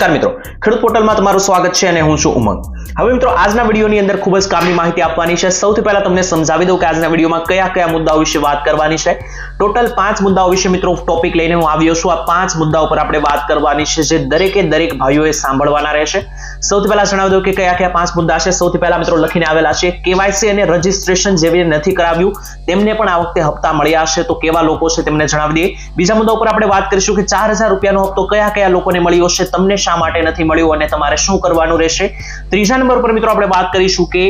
નમસ્કાર મિત્રો ખેડૂત પોર્ટલમાં તમારું સ્વાગત છે અને હું છું ઉમંગ. હવે મિત્રો, આજના વિડીયોની અંદર ખૂબ જ કામની માહિતી આપવાની છે. સૌથી પહેલા તમને સમજાવી દઉં કે આજના વિડીયોમાં કયા કયા મુદ્દાઓ વિશે વાત કરવાની છે. ટોટલ પાંચ મુદ્દાઓ વિશે મિત્રો ટોપિક લઈને હું આવ્યો છું. આ પાંચ મુદ્દાઓ પર આપણે વાત કરવાની છે, જે દરેકે દરેક ભાઈઓએ સાંભળવાના રહેશે. સૌથી પહેલા જણાવી દઉં કે કયા કયા પાંચ મુદ્દા છે. સૌથી પહેલા મિત્રો લખીને આવેલા છે, કેવાયસી અને રજીસ્ટ્રેશન જેવી નથી કરાવ્યું. તેમને પણ આ વખતે હપ્તા મળ્યા હશે. તો કેવા લોકો છે તેમને જણાવી દઈએ. બીજા મુદ્દા ઉપર આપણે વાત કરીશું કે ચાર હજાર રૂપિયાનો હપ્તો કયા કયા લોકોને મળ્યો છે, તમને શા માટે નથી મળ્યો અને તમારે શું કરવાનું રહેશે? ત્રીજા નંબર પર મિત્રો આપણે વાત કરીશું કે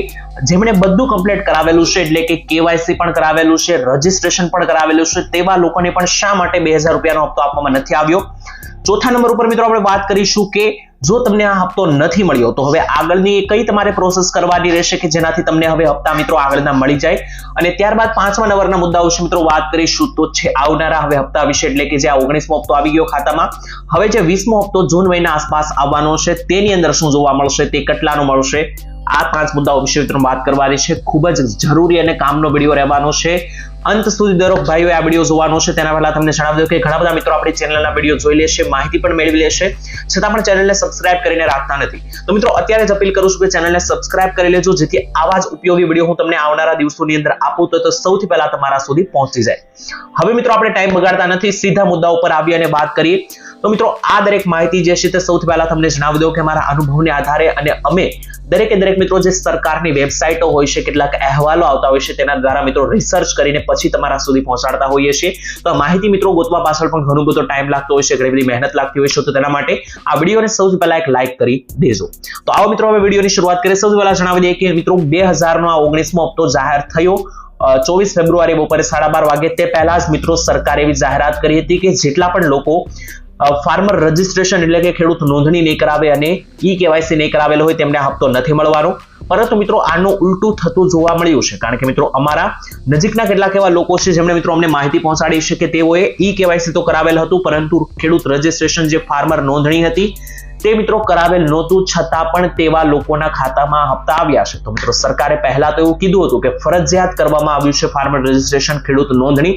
જેમણે બધું કમ્પ્લીટ કરાવેલું છે, એટલે કે કેવાયસી પણ કરાવેલું છે રજીસ્ટ્રેશન પણ કરાવેલું છે, તેવા લોકોને પણ શા માટે બે હજાર રૂપિયાનો હપ્તો આપવામાં નથી આવ્યો? ચોથા નંબર ઉપર મિત્રો આપણે વાત કરીશું કે જો તમને આ હપ્તો નથી મળ્યો, તો હવે આગળની કઈ તમારે પ્રોસેસ કરવાની રહેશે કે જેનાથી તમને હવે હપ્તા મિત્રો આગળના મળી જાય? અને ત્યારબાદ પાંચમા નંબરના મુદ્દા વિશે મિત્રો વાત કરીશું તો છે, આવનારા હવે હપ્તા વિશે, એટલે કે જે આ ઓગણીસમો હપ્તો આવી ગયો ખાતામાં. હવે જે વીસમો હપ્તો જૂન મહિના આસપાસ આવવાનો છે, તેની અંદર શું જોવા મળશે, તે કેટલાનો મળશે? આ પાંચ મુદ્દાઓ વિશે મિત્રો વાત કરવાની છે. ખૂબ જ જરૂરી અને કામનો વીડિયો રહેવાનો છે. અંત સુધી દરેક ભાઈઓએ આ વીડિયો જોવાનો છે. તેના પહેલા તમને જણાવી દઉં કે ઘણા બધા મિત્રો આપણી ચેનલના વીડિયો જોઈ લેશે, માહિતી પણ મેળવી લેશે. છતાં પણ ચેનલને સબસ્ક્રાઇબ કરીને રાખતા નથી. તો મિત્રો, અત્યારે જ અપીલ કરું છું કે ચેનલને સબસ્ક્રાઇબ કરી લેજો, જેથી આવા જ ઉપયોગી વીડિયો હું તમને આવનારા દિવસોની અંદર આપું તો સૌથી પહેલા તમારા સુધી પહોંચી જાય. હવે મિત્રો, આપણે ટાઈમ બગાડતા નથી. સીધા મુદ્દા ઉપર આવી અને વાત કરીએ. તો મિત્રો, આ દરેક માહિતી જે છે તે સૌથી પહેલા તમને જણાવી દઉં કે મારા અનુભવને આધારે અને અમે દરેકે દરેક મિત્રો જે સરકારની વેબસાઇટો હોય છે, કેટલાક અહેવાલો આવતા હોય છે, તેના દ્વારા મિત્રો રિસર્ચ કરીને પછી તમારા સુધી પહોંચાડતા હોઈએ છીએ. તો માહિતી મિત્રો ગોતવા પાછળ પણ ઘણો બધો ટાઈમ લાગતો હોય છે, ઘણી બધી મહેનત લાગતી હોય છે. તો તેના માટે આ વિડીયોને સૌથી પહેલા એક લાઈક કરી દેજો. તો આવો મિત્રો, હવે વિડીયોની શરૂઆત કરીએ. સૌથી પહેલા જણાવી દઈએ કે મિત્રો બે હજારનો આ ઓગણીસમો હપ્તો જાહેર થયો. ચોવીસ ફેબ્રુઆરી બપોરે સાડા બાર વાગે તે પહેલા જ મિત્રો સરકારે એવી જાહેરાત કરી હતી કે જેટલા પણ લોકો ફાર્મર રજીસ્ટ્રેશન એટલે કે ખેડૂત નોંધણી નહીં કરાવે અને ઈ કેવાયસી નહીં કરાવેલો હોય તેમને હપ્તો નથી મળવાનો. પરંતુ મિત્રો આનું ઉલટું થતું જોવા મળ્યું છે. કારણ કે મિત્રો અમારા નજીકના કેટલાક એવા લોકો છે જેમણે મિત્રો અમને માહિતી પહોંચાડી છે કે તેઓએ ઈ કેવાયસી તો કરાવેલ હતું, પરંતુ ખેડૂત રજીસ્ટ્રેશન જે ફાર્મર નોંધણી હતી તે મિત્રો કરાવેલ નહોતું, છતાં પણ તેવા લોકોના ખાતામાં હપ્તા આવ્યા છે. તો મિત્રો સરકારે પહેલા તો એવું કીધું હતું કે ફરજિયાત કરવામાં આવ્યું છે ફાર્મર રજીસ્ટ્રેશન ખેડૂત નોંધણી.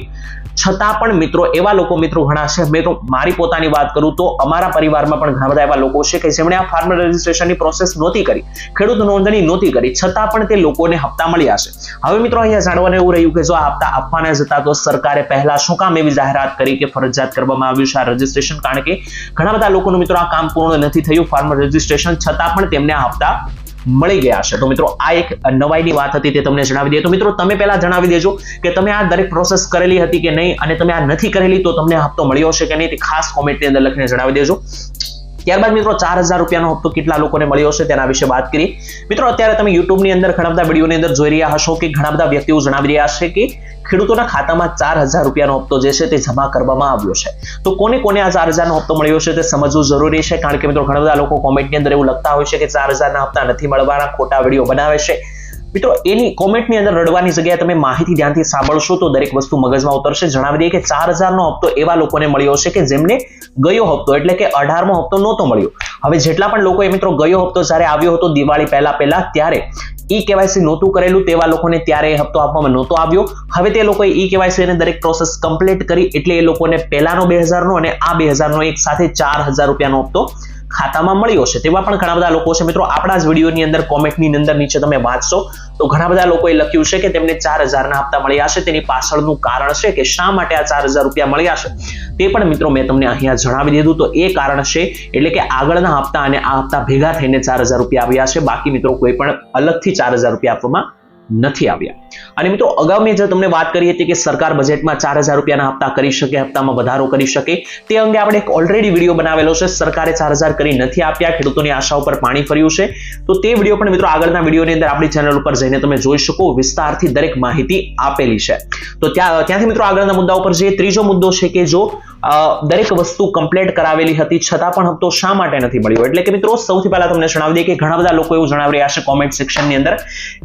છતાં પણ મિત્રો એવા લોકો મિત્રો ઘણા છે. તો મારી પોતાની વાત કરું તો અમારા પરિવારમાં પણ ઘણા બધા એવા લોકો છે કે જેમણે આ ફાર્મર રજીસ્ટ્રેશનની પ્રોસેસ નહોતી કરી, ખેડૂત નોંધણી નહોતી કરી, છતાં પણ તે લોકોને હપ્તા મળ્યા છે. હવે મિત્રો અહીંયા જાણવાનું એવું રહ્યું કે જો આ હપ્તા આપવાના જતા તો સરકારે પહેલા શું કામ એવી જાહેરાત કરી કે ફરજિયાત કરવામાં આવ્યું છે આ રજીસ્ટ્રેશન કારણ કે ઘણા બધા લોકોનું મિત્રો આ કામ પૂર્ણ નથી થયું ફાર્મર રજીસ્ટ્રેશન છતાં પણ તેમને આ હપ્તા મળી ગયા છે. તો મિત્રો, આ એક નવાઈની વાત હતી તે તમને જણાવી દઈએ. તો મિત્રો, તમે પહેલા જણાવી દેજો કે તમે આ દરેક પ્રોસેસ કરેલી હતી કે નહીં? અને તમે આ નથી કરેલી, તો તમને હપ્તો મળ્યો છે કે નહીં? તે ખાસ કોમેન્ટની અંદર લખીને જણાવી દેજો. ત્યારબાદ મિત્રો ચાર હજાર રૂપિયાનો હપ્તો કેટલા લોકોને મળ્યો છે તેના વિશે વાત કરી. મિત્રો અત્યારે તમે યુટ્યુબની અંદર ઘણા બધા વિડીયોની અંદર જોઈ રહ્યા હશો કે ઘણા બધા વ્યક્તિઓ જણાવી રહ્યા છે કે ખેડૂતોના ખાતામાં ચાર હજાર રૂપિયાનો હપ્તો જે છે તે જમા કરવામાં આવ્યો છે. તો કોને કોને આ ચાર હજારનો હપ્તો મળ્યો છે તે સમજવું જરૂરી છે કારણ કે મિત્રો ઘણા બધા લોકો કોમેન્ટની અંદર એવું લખતા હોય છે કે ચાર હજારના હપ્તા નથી મળવાના, ખોટા વીડિયો બનાવે છે. મિત્રો, એની કોમેન્ટની અંદર રડવાની જગ્યાએ તમે માહિતી ધ્યાનથી સાંભળશો તો દરેક વસ્તુ મગજમાં ઉતરશે. જણાવી દઈએ કે ચાર હજારનો હપ્તો એવા લોકોને મળ્યો છે કે જેમને ગયો હપ્તો, એટલે કે અઢારમો હપ્તો નહોતો મળ્યો. હવે જેટલા પણ લોકોએ મિત્રો ગયો હપ્તો જ્યારે આવ્યો હતો દિવાળી પહેલા પહેલા, ત્યારે ઈ કેવાયસી નહોતું કરેલું, તેવા લોકોને ત્યારે એ હપ્તો આપવામાં નહોતો આવ્યો. હવે તે લોકોએ ઈ કેવાયસી અને દરેક પ્રોસેસ કમ્પ્લીટ કરી, એટલે એ લોકોને પહેલાનો બે હજારનો અને આ બે હજારનો એક સાથે ચાર હજાર રૂપિયાનો હપ્તો ખાતામાં મળ્યો છે તેવા પણ ઘણા બધા લોકો છે. મિત્રો, આપણા જ વિડીયોની અંદર, કોમેન્ટની અંદર નીચે તમે વાંચશો. તો ઘણા બધા લોકોએ લખ્યું છે કે તેમને ચાર હજારના હપ્તા મળ્યા છે. તેની પાછળનું કારણ છે કે શા માટે આ ચાર હજાર રૂપિયા મળ્યા છે? તે પણ મિત્રો મેં તમને અહીંયા જણાવી દીધું. તો એ કારણ છે એટલે કે આગળના હપ્તા અને આ હપ્તા ભેગા થઈને ચાર હજાર રૂપિયા આવ્યા છે. બાકી મિત્રો કોઈ પણ અલગથી ચાર હજાર રૂપિયા આપવામાં નથી આવ્યા. અને મિત્રો, અગાઉ મેં જે તમને વાત કરી હતી કે સરકાર બજેટમાં ચાર હજાર રૂપિયાના હપ્તા કરી શકે, હપ્તામાં વધારો કરી શકે, તે અંગે આપણે એક ઓલરેડી વીડિયો બનાવેલો છે. સરકારે ચાર હજાર કરી નથી આપ્યા, ખેડૂતોની આશા ઉપર પાણી ફર્યું છે. તો તે વીડિયો પણ મિત્રો આગળના વિડીયોની અંદર આપણી ચેનલ ઉપર જઈને તમે જોઈ શકો. વિસ્તારથી દરેક માહિતી આપેલી છે. તો ત્યાં, ત્યાંથી મિત્રો આગળના મુદ્દા ઉપર જે ત્રીજો મુદ્દો છે કે જો દરેક વસ્તુ કમ્પ્લીટ કરાવેલી હતી, છતાં પણ હપ્તો શા માટે નથી મળ્યો એટલે કે મિત્રો, સૌથી પહેલા તમને જણાવી દઈએ કે ઘણા બધા લોકો એવું જણાવી રહ્યા છે કોમેન્ટ સેક્શનની અંદર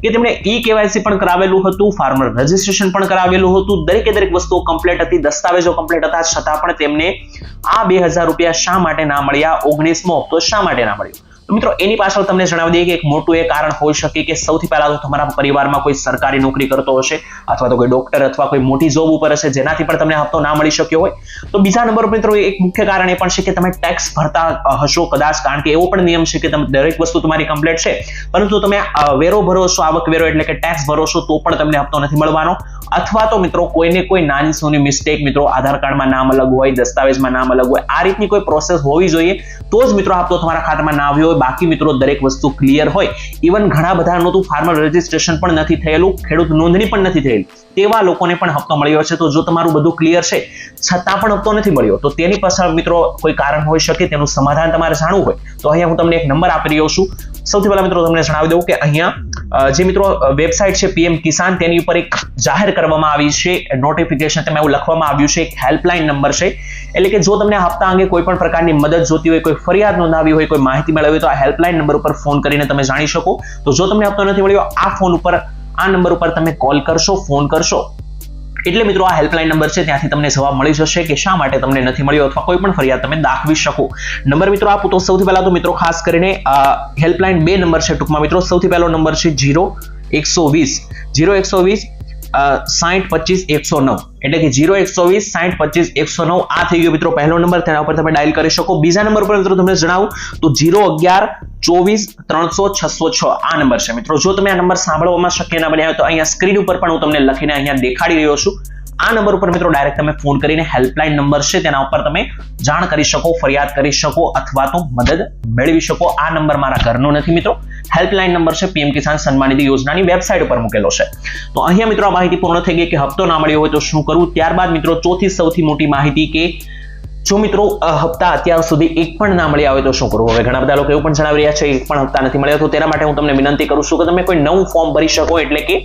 કે તેમણે ઈ કેવાયસી પણ કરાવેલું હતું ફાર્મર રજીસ્ટ્રેશન પણ કરાવેલું હતું, દરેકે દરેક વસ્તુઓ કમ્પ્લીટ હતી, દસ્તાવેજો કમ્પ્લીટ હતા, છતાં પણ તેમને આ બે હજાર રૂપિયા શા માટે ના મળ્યા? ઓગણીસમો હપ્તો શા માટે ના મળ્યો? મિત્રો, એની પાછળ તમને જણાવી દઈએ કે એક મોટું એ કારણ હોઈ શકે કે સૌથી પહેલા તો તમારા પરિવારમાં કોઈ સરકારી નોકરી કરતો હશે અથવા તો કોઈ ડોક્ટર અથવા કોઈ મોટી જોબ ઉપર હશે, જેનાથી પણ તમને હપ્તો ના મળી શક્યો હોય. તો બીજા નંબર મિત્રો, એક મુખ્ય કારણ એ પણ છે કે તમે ટેક્સ ભરતા હશો કદાચ, કારણ કે એવો પણ નિયમ છે કે તમે, દરેક વસ્તુ તમારી કમ્પ્લીટ છે. પરંતુ તમે વેરો ભરો છો, આવક વેરો એટલે કે ટેક્સ ભરો છો, તો પણ તમને હપ્તો નથી મળવાનો. અથવા તો મિત્રો કોઈને કોઈ નાની સોની મિસ્ટેક મિત્રો આધાર કાર્ડમાં નામ અલગ હોય, દસ્તાવેજમાં નામ અલગ હોય, આ રીતની કોઈ પ્રોસેસ હોવી જોઈએ, તો જ મિત્રો હપ્તો તમારા ખાતામાં ના આવ્યો હોય, બાકી મિત્રો દરેક વસ્તુ ક્લિયર હોય. ઇવન ઘણા બધાનું તો ફાર્મર રજીસ્ટ્રેશન પણ નથી થયેલું, ખેડૂત નોંધણી પણ નથી થયેલી. તેવા લોકોને પણ હપ્તો મળ્યો છે તો જો તમારું બધું ક્લિયર છે, છતાં પણ હપ્તો નથી મળ્યો. તો તેની પાછળ મિત્રો કોઈ કારણ હોઈ શકે, તેનું સમાધાન તમારે જાણવું હોય. તો અહીંયા હું તમને એક નંબર આપી રહ્યો છું. સૌથી પહેલા મિત્રો તમને જણાવી દઉં કે અહીંયા જે મિત્રો વેબસાઇટ છે પીએમ કિસાન તેની ઉપર એક જાહેર કરવામાં આવી છે. નોટિફિકેશન તેમાં એવું લખવામાં આવ્યું છે, એક હેલ્પલાઇન નંબર છે. એટલે કે જો તમને હપ્તા અંગે કોઈ પણ પ્રકારની મદદ જોતી હોય, કોઈ ફરિયાદ નોંધાવી હોય, કોઈ માહિતી મેળવી હોય, તો આ હેલ્પલાઇન નંબર ઉપર ફોન કરીને તમે જાણી શકો. તો જો તમને હપ્તો નથી મળ્યો, આ ફોન ઉપર, આ નંબર ઉપર તમે કોલ કરશો ફોન કરશો. એટલે મિત્રો આ હેલ્પલાઇન નંબર છે, ત્યાંથી તમને જવાબ મળી જશે કે શા માટે તમને નથી મળ્યો અથવા કોઈ પણ ફરિયાદ તમે દાખવી શકો. નંબર મિત્રો આપું તો સૌથી પહેલા તો મિત્રો ખાસ કરીને હેલ્પલાઇન બે નંબર છે ટૂંકમાં મિત્રો. સૌથી પહેલો નંબર છે જીરો એકસો વીસ. જીરો એકસો વીસ સાઠ પચીસ એકસો નવ. એટલે કે જીરો એકસો વીસ સાઠ પચીસ એકસો નવ આ થઈ ગયો મિત્રો પહેલો નંબર તેના ઉપર તમે ડાયલ કરી શકો. બીજા નંબર પર મિત્રો તમને જણાવું તો જીરો અગિયાર ચોવીસ ત્રણસો છસો છ. આ નંબર છે. મિત્રો, જો તમે આ નંબર સાંભળવામાં શક્ય ના બન્યા હોય તો અહીંયા સ્ક્રીન ઉપર પણ હું તમને લખીને અહીંયા દેખાડી રહ્યો છું. આ નંબર ઉપર મિત્રો ડાયરેક્ટ તમે ફોન કરીને હેલ્પલાઇન નંબર છે તેના ઉપર તમે જાણ કરી શકો, ફરિયાદ કરી શકો અથવા તો મદદ મેળવી શકો. આ નંબર મારા ઘરનો નથી મિત્રો. હેલ્પલાઇન નંબર છે પીએમ કિસાન સન્માન નિધિ યોજનાની વેબસાઇટ ઉપર મૂકેલો છે. તો અહીંયા મિત્રો આ માહિતી પૂર્ણ થઈ ગઈ કે હપ્તો ના મળ્યો હોય તો શું કરવું? ત્યારબાદ મિત્રો ચોથી સૌથી મોટી માહિતી કે જો મિત્રો હપ્તા અત્યાર સુધી એક પણ ના મળ્યા હોય તો શું કરવું? હવે ઘણા બધા લોકો એવું પણ જણાવી રહ્યા છે, એક પણ હપ્તા નથી મળ્યા, તો તેના માટે હું તમને વિનંતી કરું છું કે તમે કોઈ નવું ફોર્મ ભરી શકો, એટલે કે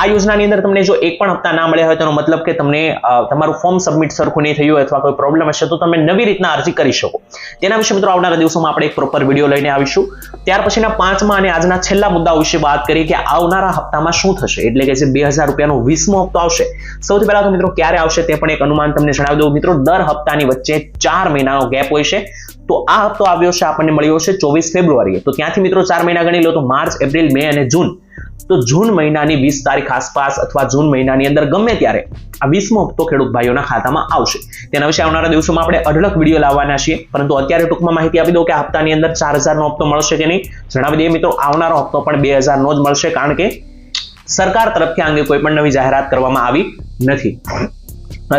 આ યોજનાની અંદર તમને જો એક પણ હપ્તા ના મળ્યા હોય, તેનો મતલબ કે તમને તમારું ફોર્મ સબમિટ સરખું નહીં થયું અથવા કોઈ પ્રોબ્લેમ હશે, તો તમે નવી રીતના અરજી કરી શકો. તેના વિશે મિત્રો આવનારા દિવસોમાં આપણે એક પ્રોપર વીડિયો લઈને આવીશું. ત્યાર પછીના પાંચમા અને આજના છેલ્લા મુદ્દા વિશે વાત કરીએ કે આવનારા હપ્તામાં શું થશે? એટલે કે જે બે હજાર રૂપિયાનો વીસમો હપ્તો આવશે. સૌથી પહેલા તો મિત્રો ક્યારે આવશે તે પણ એક અનુમાન તમને જણાવી દઉં. મિત્રો, દર હપ્તાની વચ્ચે ચાર મહિનાનો ગેપ હોય છે. તો આ હપ્તો આવ્યો છે આપણને મળ્યો છે ચોવીસ ફેબ્રુઆરીએ. તો ત્યાંથી મિત્રો ચાર મહિના ગણી લો તો માર્ચ, એપ્રિલ, મે અને જૂન. તો જૂન મહિનાની વીસ તારીખ આસપાસ અથવા જૂન મહિનાની અંદર ગમે ત્યારે આ વીસમો હપ્તો ખેડૂત ભાઈઓના ખાતામાં આવશે. તેના વિશે આવનારા દિવસોમાં આપણે અઢળક વીડિયો લાવવાના છીએ. પરંતુ અત્યારે ટૂંકમાં માહિતી આપી દો કે હપ્તાની અંદર ચાર હજારનો હપ્તો મળશે કે નહીં? જણાવી દઈએ મિત્રો, આવનારો હપ્તો પણ બે હજારનો જ મળશે કારણ કે સરકાર તરફથી આ અંગે કોઈ પણ નવી જાહેરાત કરવામાં આવી નથી.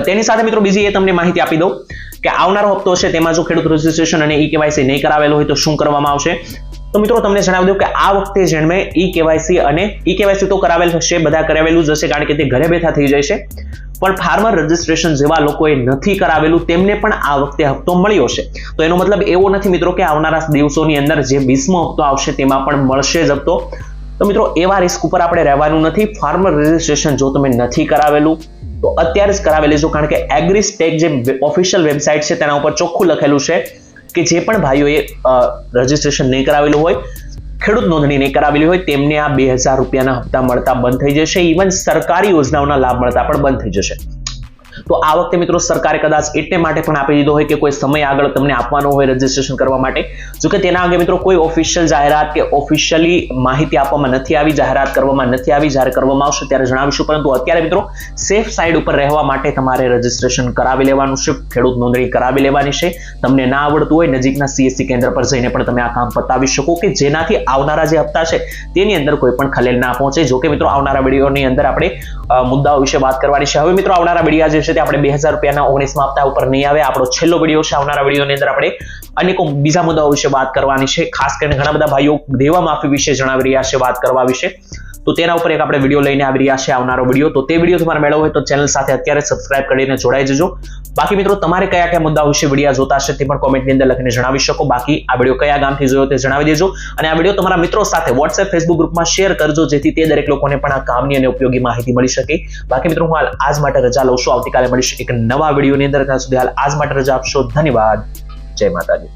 તેની સાથે મિત્રો બીજી એ તમને માહિતી આપી દઉં. કે આવનારો હપ્તો છે તેમાં જો ખેડૂત રજીસ્ટ્રેશન અને ઈ કેવાયસી નહીં કરાવેલું હોય તો શું કરવામાં આવશે? તો મિત્રો તમને જણાવી દઉં કે આ વખતે જેણે ઈ કેવાયસી અને ઈ કેવાયસી તો કરાવેલ હશે, બધા કરાવેલું જ હશે કારણ કે તે ઘરે બેઠા થઈ જશે પણ ફાર્મર રજીસ્ટ્રેશન જેવા લોકોએ નથી કરાવેલું, તેમને પણ આ વખતે હપ્તો મળ્યો છે. તો એનો મતલબ એવો નથી મિત્રો કે આવનારા દિવસોની અંદર જે વીસમો હપ્તો આવશે તેમાં પણ મળશે જ હપ્તો. તો મિત્રો એવા રિસ્ક ઉપર આપણે રહેવાનું નથી. ફાર્મર રજીસ્ટ્રેશન જો તમે નથી કરાવેલું તો અત્યારે જ કરાવી લેજો કારણ કે એગ્રીસ્ટેક જે ઓફિશિયલ વેબસાઇટ છે, તેના ઉપર ચોખ્ખું લખેલું છે કે જે પણ ભાઈઓએ રજીસ્ટ્રેશન નહીં કરાવેલું હોય, ખેડૂત નોંધણી નહીં કરાવેલી હોય, તેમને આ બે હજાર રૂપિયાના હપ્તા મળતા બંધ થઈ જશે. ઇવન સરકારી યોજનાઓના લાભ મળતા પણ બંધ થઈ જશે. તો આ વખતે મિત્રો સરકારે કદાચ એટલે માટે પણ આપી દીધો હોય કે કોઈ સમય આગળ તમને આપવાનો હોય રજીસ્ટ્રેશન કરવા માટે. જો કે તેના અંગે મિત્રો કોઈ ઓફિશિયલ જાહેરાત કે ઓફિશિયલી માહિતી આપવામાં નથી આવી, જાહેરાત કરવામાં નથી આવી, જ્યારે કરવામાં આવશે ત્યારે જણાવીશું. પરંતુ અત્યારે મિત્રો સેફ સાઇડ ઉપર રહેવા માટે તમારે રજીસ્ટ્રેશન કરાવી લેવાનું છે, ખેડૂત નોંધણી કરાવી લેવાની છે. તમને ના આવડતું હોય, નજીકના સીએસસી કેન્દ્ર પર જઈને પણ તમે આ કામ પતાવી શકો કે જેનાથી આવનારા જે હપ્તા છે તેની અંદર કોઈ પણ ખલેલ ના પહોંચે. જો કે મિત્રો આવનારા વિડીયોની અંદર આપણે મુદ્દાઓ વિશે વાત કરવાની છે. હવે મિત્રો આવનારા વિડીયા જે તે આપણે બે હજાર રૂપિયાના ઓગણીસમાં હપ્તા ઉપર નહીં આવે. આપણો છેલ્લો વીડિયો છે. આવનારા વિડીયોની અંદર આપણે અનેકો બીજા મુદ્દાઓ વિશે વાત કરવાની છે. ખાસ કરીને ઘણા બધા ભાઈઓ દેવા માફી વિશે જણાવી રહ્યા છે, વાત કરવા વિશે. તો તેના ઉપર એક આપણે વીડિયો લઈને આવી રહ્યા છે આવનારો વીડિયો તો તે વીડિયો તમારે મેળવવો હોય તો ચેનલ સાથે અત્યારે સબસ્ક્રાઇબ કરીને જોડાઈ જજો. બાકી મિત્રો, તમારે કયા કયા મુદ્દા વિશે વીડિયો જોતા છે તે પણ કોમેન્ટની અંદર લખીને જણાવી શકો. બાકી આ વીડિયો કયા ગામથી જોયો તે જણાવી દેજો. અને આ વીડિયો તમારા મિત્રો સાથે વોટ્સએપ ફેસબુક ગ્રુપમાં શેર કરજો, જેથી તે દરેક લોકોને પણ આ કામની અને ઉપયોગી માહિતી મળી શકે. બાકી મિત્રો, હું હાલ આજ માટે રજા લઉં છું. આવતીકાલે મળીશ એક નવા વિડીયોની અંદર. ત્યાં સુધી હાલ આજ માટે રજા આપશો. ધન્યવાદ. જય માતાજી.